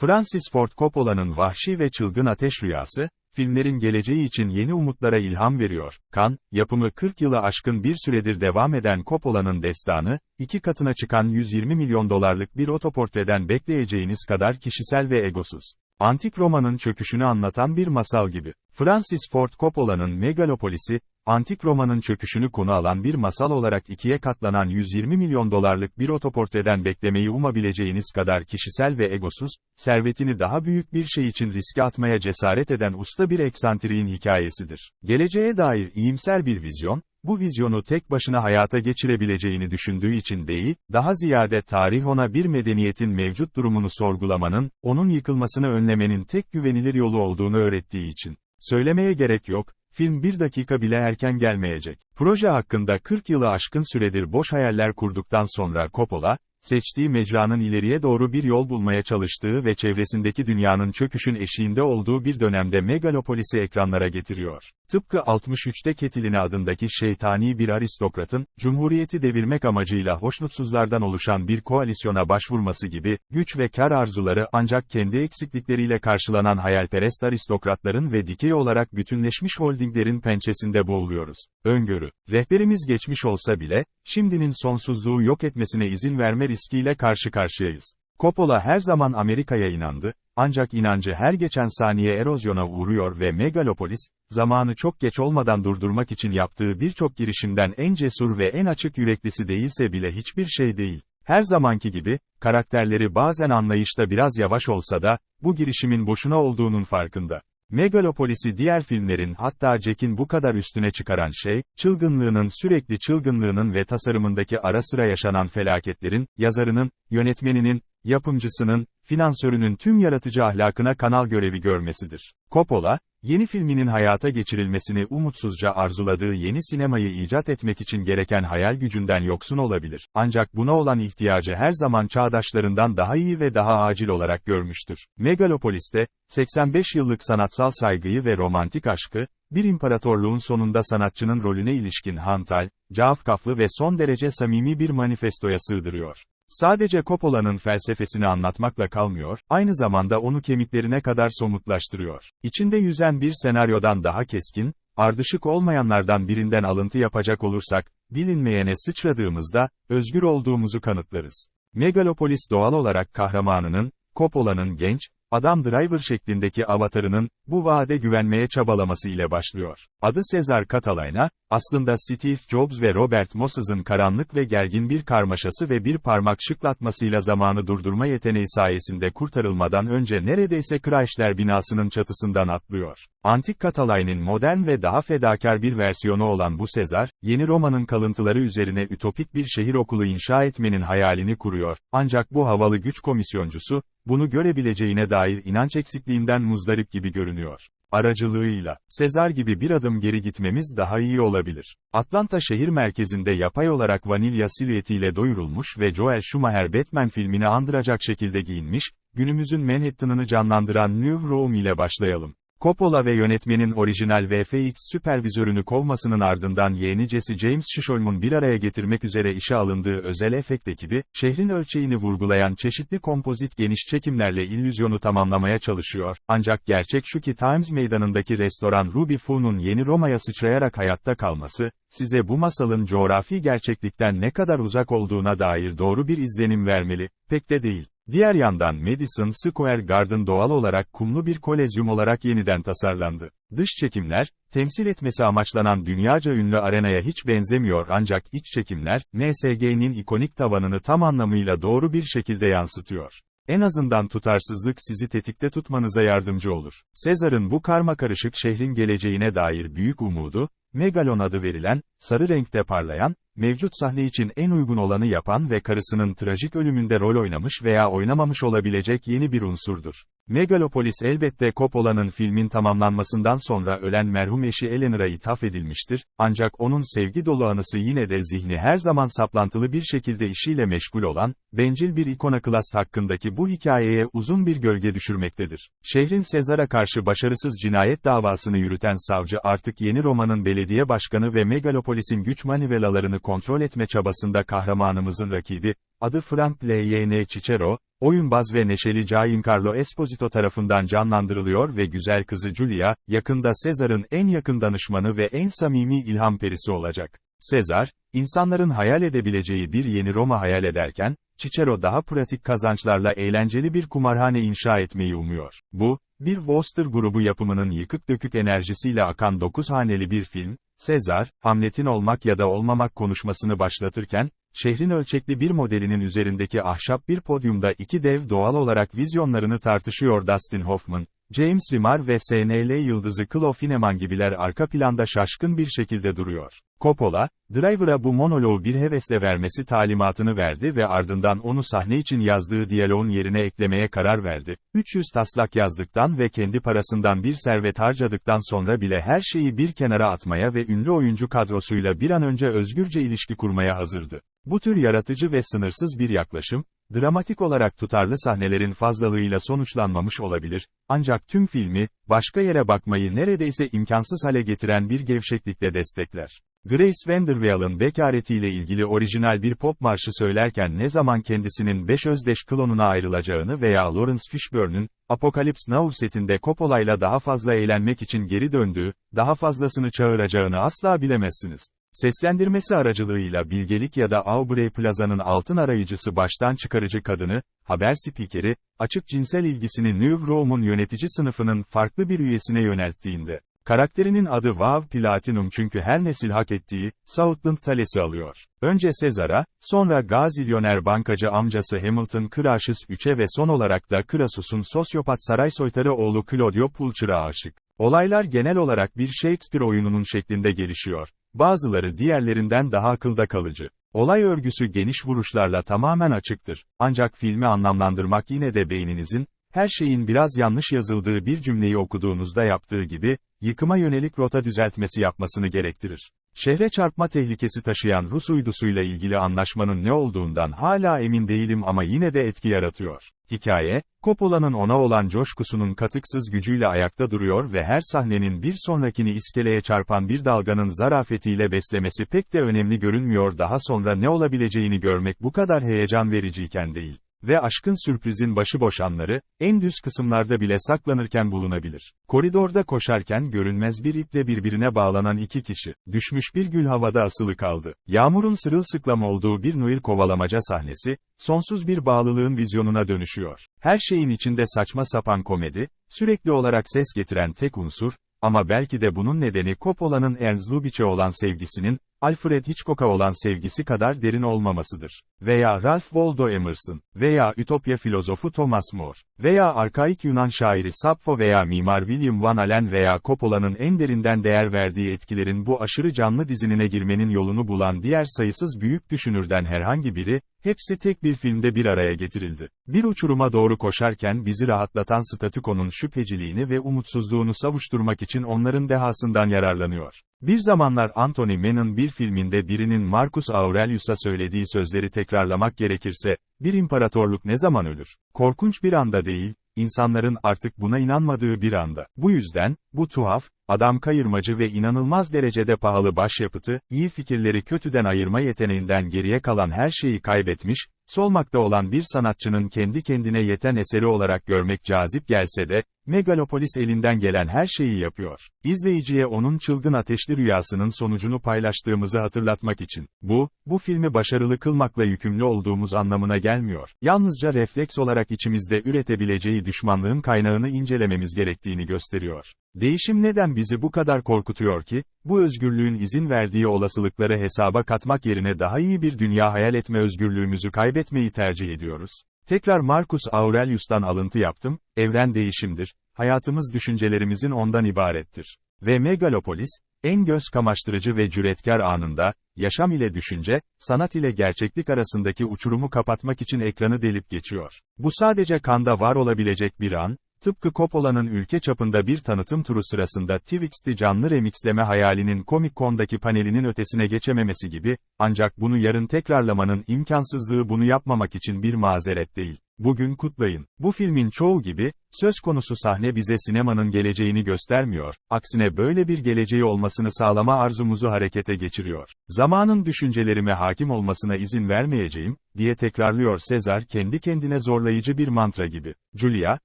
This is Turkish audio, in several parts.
Francis Ford Coppola'nın Vahşi ve Çılgın Ateş Rüyası, filmlerin geleceği için yeni umutlara ilham veriyor. Kan, yapımı 40 yılı aşkın bir süredir devam eden Coppola'nın destanı, iki katına çıkan 120 milyon dolarlık bir otoportreden bekleyeceğiniz kadar kişisel ve egosuz. Antik Roma'nın çöküşünü anlatan bir masal gibi. Francis Ford Coppola'nın Megalopolis'i, Antik Roma'nın çöküşünü konu alan bir masal olarak ikiye katlanan 120 milyon dolarlık bir otoportreden beklemeyi umabileceğiniz kadar kişisel ve egosuz, servetini daha büyük bir şey için riske atmaya cesaret eden usta bir eksantriğin hikayesidir. Geleceğe dair iyimser bir vizyon, bu vizyonu tek başına hayata geçirebileceğini düşündüğü için değil, daha ziyade tarih ona bir medeniyetin mevcut durumunu sorgulamanın, onun yıkılmasını önlemenin tek güvenilir yolu olduğunu öğrettiği için. Söylemeye gerek yok, film bir dakika bile erken gelmeyecek. Proje hakkında 40 yılı aşkın süredir boş hayaller kurduktan sonra Coppola, seçtiği mecranın ileriye doğru bir yol bulmaya çalıştığı ve çevresindeki dünyanın çöküşün eşiğinde olduğu bir dönemde Megalopolis'i ekranlara getiriyor. Tıpkı 63'te Ketilini adındaki şeytani bir aristokratın, cumhuriyeti devirmek amacıyla hoşnutsuzlardan oluşan bir koalisyona başvurması gibi, güç ve kar arzuları ancak kendi eksiklikleriyle karşılanan hayalperest aristokratların ve dikey olarak bütünleşmiş holdinglerin pençesinde boğuluyoruz. Öngörü. Rehberimiz geçmiş olsa bile, şimdinin sonsuzluğu yok etmesine izin verme riskiyle karşı karşıyayız. Coppola her zaman Amerika'ya inandı, ancak inancı her geçen saniye erozyona uğruyor ve Megalopolis, zamanı çok geç olmadan durdurmak için yaptığı birçok girişimden en cesur ve en açık yüreklisi değilse bile hiçbir şey değil. Her zamanki gibi, karakterleri bazen anlayışta biraz yavaş olsa da, bu girişimin boşuna olduğunun farkında. Megalopolis'i diğer filmlerin hatta Jack'in bu kadar üstüne çıkaran şey, çılgınlığının sürekli çılgınlığının ve tasarımındaki ara sıra yaşanan felaketlerin, yazarının, yönetmeninin, yapımcısının, finansörünün tüm yaratıcı ahlakına kanal görevi görmesidir. Coppola, yeni filminin hayata geçirilmesini umutsuzca arzuladığı yeni sinemayı icat etmek için gereken hayal gücünden yoksun olabilir. Ancak buna olan ihtiyacı her zaman çağdaşlarından daha iyi ve daha acil olarak görmüştür. Megalopolis'te, 85 yıllık sanatsal saygıyı ve romantik aşkı, bir imparatorluğun sonunda sanatçının rolüne ilişkin hantal, cafkaflı ve son derece samimi bir manifestoya sığdırıyor. Sadece Coppola'nın felsefesini anlatmakla kalmıyor, aynı zamanda onu kemiklerine kadar somutlaştırıyor. İçinde yüzen bir senaryodan daha keskin, ardışık olmayanlardan birinden alıntı yapacak olursak, bilinmeyene sıçradığımızda, özgür olduğumuzu kanıtlarız. Megalopolis doğal olarak kahramanının, Coppola'nın genç, Adam Driver şeklindeki avatarının, bu vaade güvenmeye çabalaması ile başlıyor. Adı Cesar Catalina, aslında Steve Jobs ve Robert Moses'ın karanlık ve gergin bir karmaşası ve bir parmak şıklatmasıyla zamanı durdurma yeteneği sayesinde kurtarılmadan önce neredeyse Chrysler binasının çatısından atlıyor. Antik Katalay'ın modern ve daha fedakar bir versiyonu olan bu Sezar, yeni Roma'nın kalıntıları üzerine ütopik bir şehir okulu inşa etmenin hayalini kuruyor. Ancak bu havalı güç komisyoncusu, bunu görebileceğine dair inanç eksikliğinden muzdarip gibi görünüyor. Aracılığıyla, Sezar gibi bir adım geri gitmemiz daha iyi olabilir. Atlanta şehir merkezinde yapay olarak vanilya silüetiyle doyurulmuş ve Joel Schumacher Batman filmini andıracak şekilde giyinmiş, günümüzün Manhattan'ını canlandıran New Rome ile başlayalım. Coppola ve yönetmenin orijinal VFX süpervizörünü kovmasının ardından yeğeni Jesse James Shisholm'un bir araya getirmek üzere işe alındığı özel efekt ekibi, şehrin ölçeğini vurgulayan çeşitli kompozit geniş çekimlerle illüzyonu tamamlamaya çalışıyor, ancak gerçek şu ki Times meydanındaki restoran Ruby Foo'nun yeni Roma'ya sıçrayarak hayatta kalması, size bu masalın coğrafi gerçeklikten ne kadar uzak olduğuna dair doğru bir izlenim vermeli, pek de değil. Diğer yandan Madison Square Garden doğal olarak kumlu bir kolezyum olarak yeniden tasarlandı. Dış çekimler, temsil etmesi amaçlanan dünyaca ünlü arenaya hiç benzemiyor ancak iç çekimler, MSG'nin ikonik tavanını tam anlamıyla doğru bir şekilde yansıtıyor. En azından tutarsızlık sizi tetikte tutmanıza yardımcı olur. Sezar'ın bu karma karışık şehrin geleceğine dair büyük umudu, Megalon adı verilen, sarı renkte parlayan, mevcut sahne için en uygun olanı yapan ve karısının trajik ölümünde rol oynamış veya oynamamış olabilecek yeni bir unsurdur. Megalopolis elbette Coppola'nın filmin tamamlanmasından sonra ölen merhum eşi Eleanor'a ithaf edilmiştir, ancak onun sevgi dolu anısı yine de zihni her zaman saplantılı bir şekilde işiyle meşgul olan, bencil bir ikonaklast hakkındaki bu hikayeye uzun bir gölge düşürmektedir. Şehrin Sezar'a karşı başarısız cinayet davasını yürüten savcı artık yeni Roma'nın belediye başkanı ve Megalopolis'in güç manivelalarını kontrol etme çabasında kahramanımızın rakibi, adı Frank L.Y.N. Cicero, oyunbaz ve neşeli Giancarlo Esposito tarafından canlandırılıyor ve güzel kızı Julia, yakında Sezar'ın en yakın danışmanı ve en samimi ilham perisi olacak. Sezar, insanların hayal edebileceği bir yeni Roma hayal ederken, Cicero daha pratik kazançlarla eğlenceli bir kumarhane inşa etmeyi umuyor. Bu, bir Worcester grubu yapımının yıkık dökük enerjisiyle akan 9 haneli bir film, Sezar, Hamlet'in olmak ya da olmamak konuşmasını başlatırken, şehrin ölçekli bir modelinin üzerindeki ahşap bir podyumda iki dev doğal olarak vizyonlarını tartışıyor Dustin Hoffman, James Remar ve SNL yıldızı Chloe Fineman gibiler arka planda şaşkın bir şekilde duruyor. Coppola, Driver'a bu monoloğu bir hevesle vermesi talimatını verdi ve ardından onu sahne için yazdığı diyaloğun yerine eklemeye karar verdi. 300 taslak yazdıktan ve kendi parasından bir servet harcadıktan sonra bile her şeyi bir kenara atmaya ve ünlü oyuncu kadrosuyla bir an önce özgürce ilişki kurmaya hazırdı. Bu tür yaratıcı ve sınırsız bir yaklaşım, dramatik olarak tutarlı sahnelerin fazlalığıyla sonuçlanmamış olabilir, ancak tüm filmi, başka yere bakmayı neredeyse imkansız hale getiren bir gevşeklikle destekler. Grace Vanderweil'ın bekaretiyle ilgili orijinal bir pop marşı söylerken ne zaman kendisinin beş özdeş klonuna ayrılacağını veya Lawrence Fishburne'ın, Apocalypse Now setinde Coppola'yla daha fazla eğlenmek için geri döndüğü, daha fazlasını çağıracağını asla bilemezsiniz. Seslendirmesi aracılığıyla bilgelik ya da Aubrey Plaza'nın altın arayıcısı baştan çıkarıcı kadını, haber spikeri, açık cinsel ilgisini New Rome'un yönetici sınıfının farklı bir üyesine yönelttiğinde, karakterinin adı Vav Platinum çünkü her nesil hak ettiği, Southland talesi alıyor. Önce Sezar'a, sonra gazilyoner bankacı amcası Hamilton Crassus 3'e ve son olarak da Crassus'un sosyopat saray soytarı oğlu Claudio Pulcher'a aşık. Olaylar genel olarak bir Shakespeare oyununun şeklinde gelişiyor. Bazıları diğerlerinden daha akılda kalıcı. Olay örgüsü geniş vuruşlarla tamamen açıktır. Ancak filmi anlamlandırmak yine de beyninizin, her şeyin biraz yanlış yazıldığı bir cümleyi okuduğunuzda yaptığı gibi, yıkıma yönelik rota düzeltmesi yapmasını gerektirir. Şehre çarpma tehlikesi taşıyan Rus uydusuyla ilgili anlaşmanın ne olduğundan hala emin değilim ama yine de etki yaratıyor. Hikaye, Coppola'nın ona olan coşkusunun katıksız gücüyle ayakta duruyor ve her sahnenin bir sonrakini iskeleye çarpan bir dalganın zarafetiyle beslemesi pek de önemli görünmüyor daha sonra ne olabileceğini görmek bu kadar heyecan vericiyken değil ve aşkın sürprizin başıboş anları, en düz kısımlarda bile saklanırken bulunabilir. Koridorda koşarken görünmez bir iple birbirine bağlanan iki kişi, düşmüş bir gül havada asılı kaldı. Yağmurun sırılsıklam olduğu bir Noir kovalamaca sahnesi, sonsuz bir bağlılığın vizyonuna dönüşüyor. Her şeyin içinde saçma sapan komedi, sürekli olarak ses getiren tek unsur, ama belki de bunun nedeni Coppola'nın Ernst Lubitsch'e olan sevgisinin, Alfred Hitchcock'a olan sevgisi kadar derin olmamasıdır. Veya Ralph Waldo Emerson, veya Ütopya filozofu Thomas More, veya arkaik Yunan şairi Sappho veya mimar William Van Allen veya Coppola'nın en derinden değer verdiği etkilerin bu aşırı canlı dizinine girmenin yolunu bulan diğer sayısız büyük düşünürden herhangi biri, hepsi tek bir filmde bir araya getirildi. Bir uçuruma doğru koşarken bizi rahatlatan statükonun şüpheciliğini ve umutsuzluğunu savuşturmak için onların dehasından yararlanıyor. Bir zamanlar Anthony Mann'ın bir filminde birinin Marcus Aurelius'a söylediği sözleri tekrarlamak gerekirse, bir imparatorluk ne zaman ölür? Korkunç bir anda değil, insanların artık buna inanmadığı bir anda. Bu yüzden, bu tuhaf, adam kayırmacı ve inanılmaz derecede pahalı başyapıtı, iyi fikirleri kötüden ayırma yeteneğinden geriye kalan her şeyi kaybetmiş, solmakta olan bir sanatçının kendi kendine yeten eseri olarak görmek cazip gelse de, Megalopolis elinden gelen her şeyi yapıyor. İzleyiciye onun çılgın ateşli rüyasının sonucunu paylaştığımızı hatırlatmak için. Bu, bu filmi başarılı kılmakla yükümlü olduğumuz anlamına gelmiyor. Yalnızca refleks olarak içimizde üretebileceği düşmanlığın kaynağını incelememiz gerektiğini gösteriyor. Değişim neden bizi bu kadar korkutuyor ki, bu özgürlüğün izin verdiği olasılıkları hesaba katmak yerine daha iyi bir dünya hayal etme özgürlüğümüzü kaybetmeyi tercih ediyoruz. Tekrar Marcus Aurelius'tan alıntı yaptım, evren değişimdir, hayatımız düşüncelerimizin ondan ibarettir. Ve Megalopolis, en göz kamaştırıcı ve cüretkar anında, yaşam ile düşünce, sanat ile gerçeklik arasındaki uçurumu kapatmak için ekranı delip geçiyor. Bu sadece kanda var olabilecek bir an, Tıpkı Coppola'nın ülke çapında bir tanıtım turu sırasında Twix'ti canlı remixleme hayalinin Comic Con'daki panelinin ötesine geçememesi gibi, ancak bunu yarın tekrarlamanın imkansızlığı bunu yapmamak için bir mazeret değil. Bugün kutlayın. Bu filmin çoğu gibi, söz konusu sahne bize sinemanın geleceğini göstermiyor, aksine böyle bir geleceği olmasını sağlama arzumuzu harekete geçiriyor. Zamanın düşüncelerime hakim olmasına izin vermeyeceğim, diye tekrarlıyor Sezar kendi kendine zorlayıcı bir mantra gibi. Julia,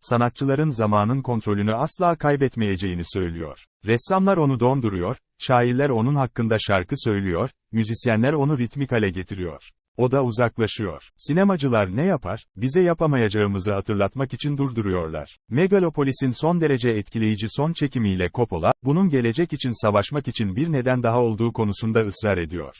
sanatçıların zamanın kontrolünü asla kaybetmeyeceğini söylüyor. Ressamlar onu donduruyor, şairler onun hakkında şarkı söylüyor, müzisyenler onu ritmik hale getiriyor. O da uzaklaşıyor. Sinemacılar ne yapar? Bize yapamayacağımızı hatırlatmak için durduruyorlar. Megalopolis'in son derece etkileyici son çekimiyle Coppola, bunun gelecek için savaşmak için bir neden daha olduğu konusunda ısrar ediyor.